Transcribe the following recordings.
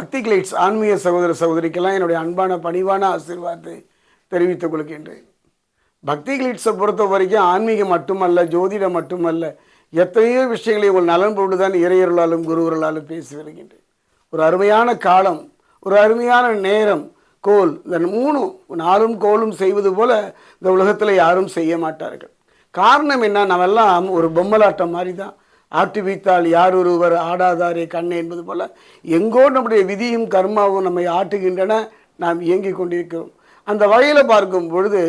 பக்தி கிளைட்ஸ் ஆன்மீக சகோதர சகோதரிக்கெல்லாம் என்னுடைய அன்பான பணிவான ஆசீர்வாதத்தை தெரிவித்துக் கொள்கின்றேன். பக்தி கிளிட்ஸை பொறுத்த வரைக்கும் ஆன்மீகம் மட்டுமல்ல ஜோதிடம் மட்டுமல்ல எத்தனையோ விஷயங்களை உங்கள் நலன் பொருள்தான் இறையர்களாலும் குருவர்களாலும் பேசி வருகின்றேன். ஒரு அருமையான காலம் ஒரு அருமையான நேரம் கோல் இந்த மூணும் நாளும் கோலும் செய்வது போல இந்த உலகத்தில் யாரும் செய்ய மாட்டார்கள். காரணம் என்ன? நம்மெல்லாம் ஒரு பொம்மலாட்டம் மாதிரி தான் ஆட்டுவித்தால் யார் ஒருவர் ஆடாதாரே கண்ணு என்பது போல எங்கோ நம்முடைய விதியும் கர்மாவும் நம்மை ஆட்டுகின்றன. நாம் இயங்கிக் கொண்டிருக்கிறோம். அந்த வகையில் பார்க்கும் பொழுது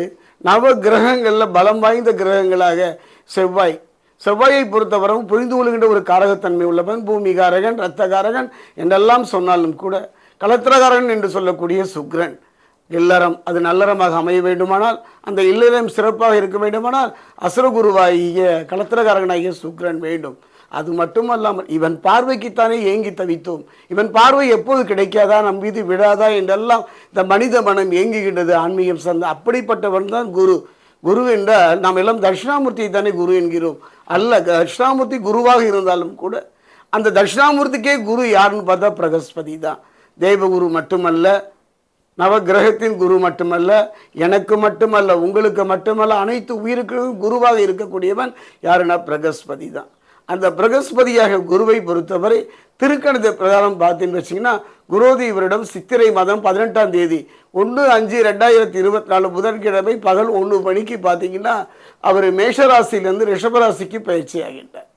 நவ கிரகங்களில் பலம் வாய்ந்த கிரகங்களாக செவ்வாய். செவ்வாயை பொறுத்தவரவும் புரிந்து கொள்கின்ற ஒரு காரகத்தன்மை உள்ளவன் பூமிகாரகன் இரத்தகாரகன் என்றெல்லாம் சொன்னாலும் கூட கலத்திரகாரகன் என்று சொல்லக்கூடிய சுக்ரன். இல்லறம் அது நல்லறமாக அமைய வேண்டுமானால் அந்த இல்லறம் சிறப்பாக இருக்க வேண்டுமானால் அசுரகுருவாகிய கலத்திரகாரகனாகிய சுக்ரன் வேண்டும். அது மட்டுமல்லாமல் இவன் பார்வைக்குத்தானே ஏங்கி தவித்தோம். இவன் பார்வை எப்போது கிடைக்காதா? நம் மீது விழாதா? என்றெல்லாம் இந்த மனித மனம் ஏங்குகின்றது ஆன்மீகம் சார்ந்த. அப்படிப்பட்டவன் தான் குரு. குரு என்றால் நாம் எல்லாம் தட்சிணாமூர்த்தியை தானே குரு என்கிறோம். அல்ல தட்சிணாமூர்த்தி குருவாக இருந்தாலும் கூட அந்த தட்சிணாமூர்த்திக்கே குரு யாருன்னு பார்த்தா பிரகஸ்பதி தான். தேவகுரு மட்டுமல்ல நவகிரகத்தின் குரு மட்டுமல்ல எனக்கு மட்டுமல்ல உங்களுக்கு மட்டுமல்ல அனைத்து உயிருக்கும் குருவாக இருக்கக்கூடியவன் யாருன்னா பிரகஸ்பதி தான். அந்த பிரகஸ்பதியாக குருவை பொறுத்தவரை திருக்கணித பிரகாரம் பார்த்தீங்கன்னு வச்சிங்கன்னா குரோதி இவரிடம் சித்திரை மாதம் பதினெட்டாம் தேதி. ஒன்று அஞ்சு ரெண்டாயிரத்தி இருபத்தி நாலு புதன்கிழமை பகல் ஒன்று மணிக்கு பார்த்தீங்கன்னா அவர் மேஷராசியிலேருந்து ரிஷபராசிக்கு பயிற்சி ஆகிட்டார்.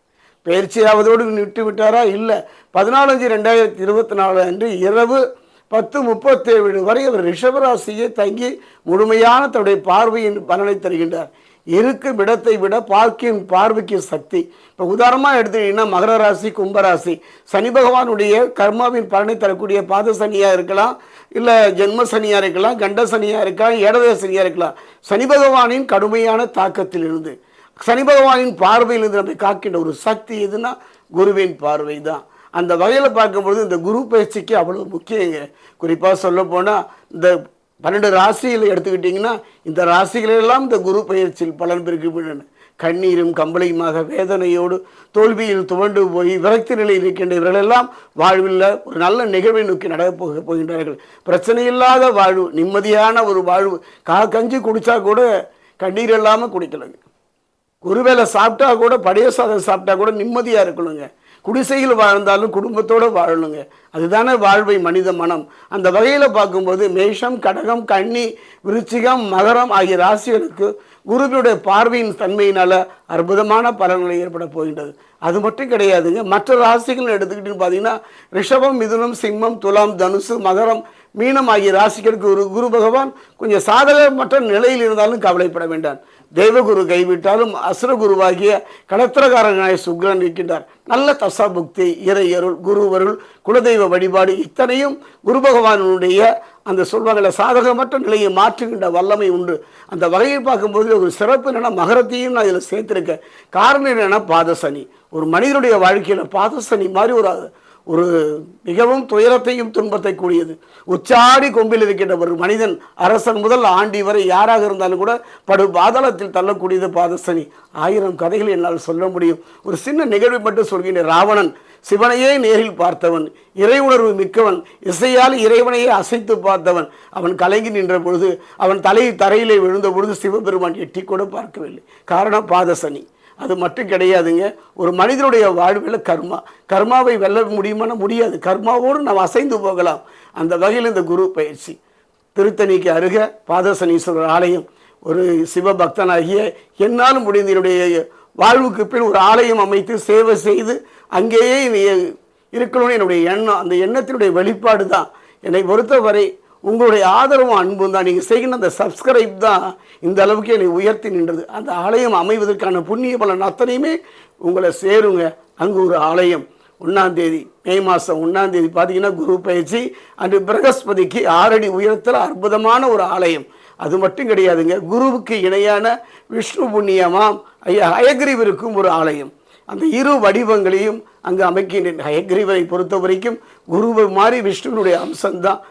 பயிற்சியாவதோடு விட்டு விட்டாரா? இல்லை. பதினாலஞ்சு ரெண்டாயிரத்தி இருபத்தி நாலு அன்று இரவு பத்து முப்பத்தேழு வரை அவர் ரிஷபராசியை தங்கி முழுமையான தன்னுடைய பார்வையின் பலனை தருகின்றார். இருக்கும் இடத்தை விட பார்க்கின் பார்வைக்கு சக்தி. இப்போ உதாரணமாக எடுத்துக்கிட்டிங்கன்னா மகர ராசி கும்பராசி சனி பகவானுடைய கர்மாவின் பலனை தரக்கூடிய பாத சனியாக இருக்கலாம் இல்லை ஜென்ம சனியாக இருக்கலாம் கண்ட சனியாக இருக்கலாம் ஏடத சனியாக இருக்கலாம். சனி பகவானின் கடுமையான தாக்கத்திலிருந்து சனி பகவானின் பார்வையிலிருந்து நம்மை காக்கின்ற ஒரு சக்தி எதுனா குருவின் பார்வை தான் அந்த வகையில் பார்க்கும்பொழுது இந்த குரு பயிற்சிக்கு அவ்வளோ முக்கியங்க. குறிப்பாக சொல்ல போனால் இந்த பன்னெண்டு ராசியில் எடுத்துக்கிட்டிங்கன்னா இந்த ராசிகளெல்லாம் இந்த குரு பயிற்சியில் பலன் பெருக்கின்றன கண்ணீரும் கம்பளையுமாக வேதனையோடு தோல்வியில் துவண்டு போய் விரக்தி நிலையில் இருக்கின்ற இவர்களெல்லாம் வாழ்வில் ஒரு நல்ல நிகழ்வை நோக்கி நடப்போக போகின்றார்கள். பிரச்சனை இல்லாத வாழ்வு நிம்மதியான ஒரு வாழ்வு. கா கஞ்சி குடித்தா கூட கண்ணீர் இல்லாமல் குடிக்கலங்க. ஒருவேளை சாப்பிட்டா கூட பழைய சாதம் சாப்பிட்டா கூட நிம்மதியாக இருக்கணுங்க. குடிசையில் வாழ்ந்தாலும் குடும்பத்தோடு வாழணுங்க. அதுதானே வாழ்வை மனித மனம். அந்த வகையில் பார்க்கும்போது மேஷம் கடகம் கன்னி விருச்சிகம் மகரம் ஆகிய ராசிகளுக்கு குருவினுடைய பார்வையின் தன்மையினால் அற்புதமான பலன்களை ஏற்பட போகின்றது. அது மட்டும் கிடையாதுங்க. மற்ற ராசிகள் எடுத்துக்கிட்டுன்னு பார்த்தீங்கன்னா ரிஷபம் மிதுனம் சிம்மம் துலாம் தனுசு மகரம் மீனம் ஆகிய ராசிகளுக்கு ஒரு குரு பகவான் கொஞ்சம் சாதகமற்ற நிலையில் இருந்தாலும் கவலைப்பட வேண்டாம். தேவகுரு கைவிட்டாலும் அசுரகுருவாகிய கடத்திரகாரனாய் சுக்ரன் இருக்கின்றார். நல்ல தசாபுக்தி இறையருள் குருவருள் குலதெய்வ வழிபாடு இத்தனையும் குரு பகவானுடைய அந்த சொல்வாங்கள சாதகமற்ற நிலையை மாற்றுகின்ற வல்லமை உண்டு. அந்த வகையை பார்க்கும்போது ஒரு சிறப்பு என்னென்னா மகரத்தையும் நான் இதில் சேர்த்துருக்கேன். காரணம் என்னென்னா பாதசனி. ஒரு மனிதனுடைய வாழ்க்கையில் பாதசனி மாதிரி ஒரு ஒரு மிகவும் துயரத்தையும் துன்பத்தை கூடியது. உச்சாடி கொம்பில் இருக்கின்ற ஒரு மனிதன் அரசன் முதல் ஆண்டி வரை யாராக இருந்தாலும் கூட படு பாதாளத்தில் தள்ளக்கூடியது பாதசனி. ஆயிரம் கதைகள் என்னால் சொல்ல முடியும். ஒரு சின்ன நிகழ்வை மட்டும் சொல்கின்ற ராவணன் சிவனையே நேரில் பார்த்தவன். இறை உணர்வு மிக்கவன். இசையால் இறைவனையே அசைத்து பார்த்தவன். அவன் கலங்கி நின்ற பொழுது அவன் தலை தரையிலே விழுந்த பொழுது சிவபெருமான் எட்டி கூட பார்க்கவில்லை. காரணம் பாதசனி. அது மட்டும் கிடையாதுங்க. ஒரு மனிதனுடைய வாழ்வில் கர்மா. கர்மாவை வெல்ல முடியுமானா முடியாது. கர்மாவோடு நாம் அசைந்து போகலாம். அந்த வகையில் இந்த குரு பயிற்சி. திருத்தணிக்கு அருக பாதசனீஸ்வரர் ஆலயம். ஒரு சிவபக்தனாகிய என்னால் முடிந்த என்னுடைய வாழ்வுக்கு பின் ஒரு ஆலயம் அமைத்து சேவை செய்து அங்கேயே இருக்கணும்னு என்னுடைய எண்ணம். அந்த எண்ணத்தினுடைய வெளிப்பாடு தான் என்னை பொறுத்தவரை உங்களுடைய ஆதரவும் அன்பும் தான். நீங்கள் செய்கிற அந்த சப்ஸ்கிரைப் தான் இந்த அளவுக்கு என்னை உயர்த்தி நின்றது. அந்த ஆலயம் அமைவதற்கான புண்ணிய பலன் அத்தனையுமே உங்களை சேருங்க. அங்கு ஒரு ஆலயம். ஒன்றாந்தேதி மே மாதம் ஒன்றாந்தேதி பார்த்தீங்கன்னா குரு பயிற்சி அன்று பிரகஸ்பதிக்கு ஆறடி உயரத்தில் அற்புதமான ஒரு ஆலயம். அது மட்டும் கிடையாதுங்க. குருவுக்கு இணையான விஷ்ணு புண்ணியமாம். ஐயா ஹயக்ரீவருக்கும் ஒரு ஆலயம். அந்த இரு வடிவங்களையும் அங்கு அமைக்கின்றேன். ஹயக்ரீவரை பொறுத்த வரைக்கும் குருவை மாதிரி விஷ்ணுனுடைய அம்சம்தான்.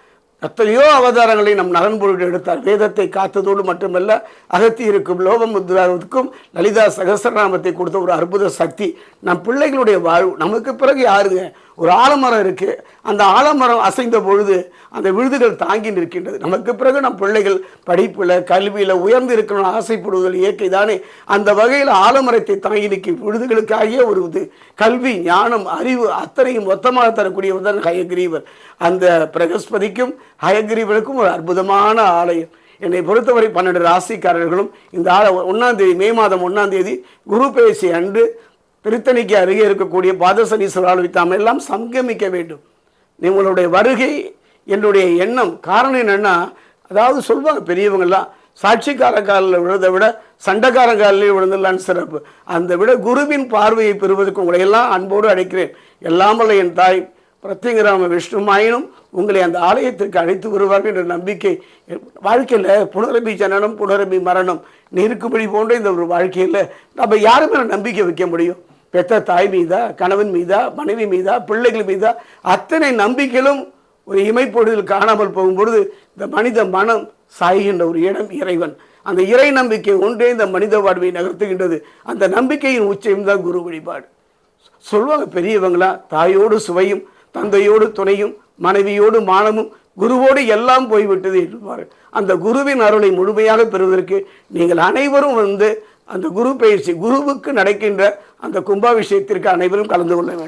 எத்தனையோ அவதாரங்களை நம் நலன் எடுத்தார். வேதத்தை காத்ததோடு மட்டுமல்ல அகத்தியிருக்கும் லோகமுத்ராவுக்கும் லலிதா சகசரநாமத்தை கொடுத்த ஒரு அற்புத சக்தி. நம் பிள்ளைகளுடைய வாழ்வு நமக்கு பிறகு யாருங்க? ஒரு ஆலமரம் இருக்கு. அந்த ஆலமரம் அசைந்த பொழுது அந்த விழுதுகள் தாங்கி நிற்கின்றது. நமக்கு பிறகு நம் பிள்ளைகள் படிப்பில் கல்வியில் உயர்ந்து இருக்கணும்னு ஆசைப்படுவதில் இயற்கை தானே. அந்த வகையில் ஆலமரத்தை தாங்கி நிற்கும் விழுதுகளுக்காகிய ஒரு இது. கல்வி ஞானம் அறிவு அத்தனையும் மொத்தமாக தரக்கூடியவர் தான் ஹயகிரீவர். அந்த பிரகஸ்பதிக்கும் ஹயகிரீவனுக்கும் ஒரு அற்புதமான ஆலயம். என்னை பொறுத்தவரை பன்னெண்டு ராசிக்காரர்களும் இந்த ஆல ஒன்றாம் தேதி மே மாதம் ஒன்றாம் தேதி குரு பேசி அன்று திருத்தணிக்கு அருகே இருக்கக்கூடிய பாதசனீஸ்வரர் ஆலயத்தாம் எல்லாம் சங்கமிக்க வேண்டும். உங்களுடைய வருகை என்னுடைய எண்ணம். காரணம் என்னென்னா அதாவது சொல்லுவாங்க பெரியவங்கள்லாம் சாட்சிக்கார காலில் விழுறதை விட சண்டைக்கார காலில் விழுந்துடலான்னு சிறப்பு. அந்த விட குருவின் பார்வையை பெறுவதற்கு உங்களை எல்லாம் அன்போடு அழைக்கிறேன். எல்லாம் என் தாய் பிரத்யங்கராம விஷ்ணுமாயினும் உங்களை அந்த ஆலயத்திற்கு அழைத்து வருவார்கள் என்ற நம்பிக்கை. வாழ்க்கையில் புனரபி ஜனனம் புனரபி மரணம் நெருக்கும்படி போன்ற இந்த ஒரு வாழ்க்கையில் நம்ம யாருமே நம்பிக்கை வைக்க முடியும். பெத்த தாய் மீதா கணவன் மீதா மனைவி மீதா பிள்ளைகள் மீதா அத்தனை நம்பிக்கைகளும் ஒரு இமைப்பொழுதில் காணாமல் போகும்பொழுது இந்த மனித மனம் சாய்கின்ற ஒரு இடம் இறைவன். அந்த இறை நம்பிக்கை ஒன்றே இந்த மனித வாழ்வை நகர்த்துகின்றது. அந்த நம்பிக்கையின் உச்சயம் தான் குரு வழிபாடு. சொல்லுவாங்க பெரியவங்களா தாயோடு சுவையும் தந்தையோடு துணையும் மனைவியோடு மானமும் குருவோடு எல்லாம் போய்விட்டது என்றுவார்கள் அந்த குருவின் அருளை முழுமையாக பெறுவதற்கு நீங்கள் அனைவரும் வந்து அந்த குரு பயிற்சி குருவுக்கு நடக்கின்ற அந்த கும்பாபிஷேகத்திற்கு அனைவரும் கலந்து கொள்ள வேண்டும்.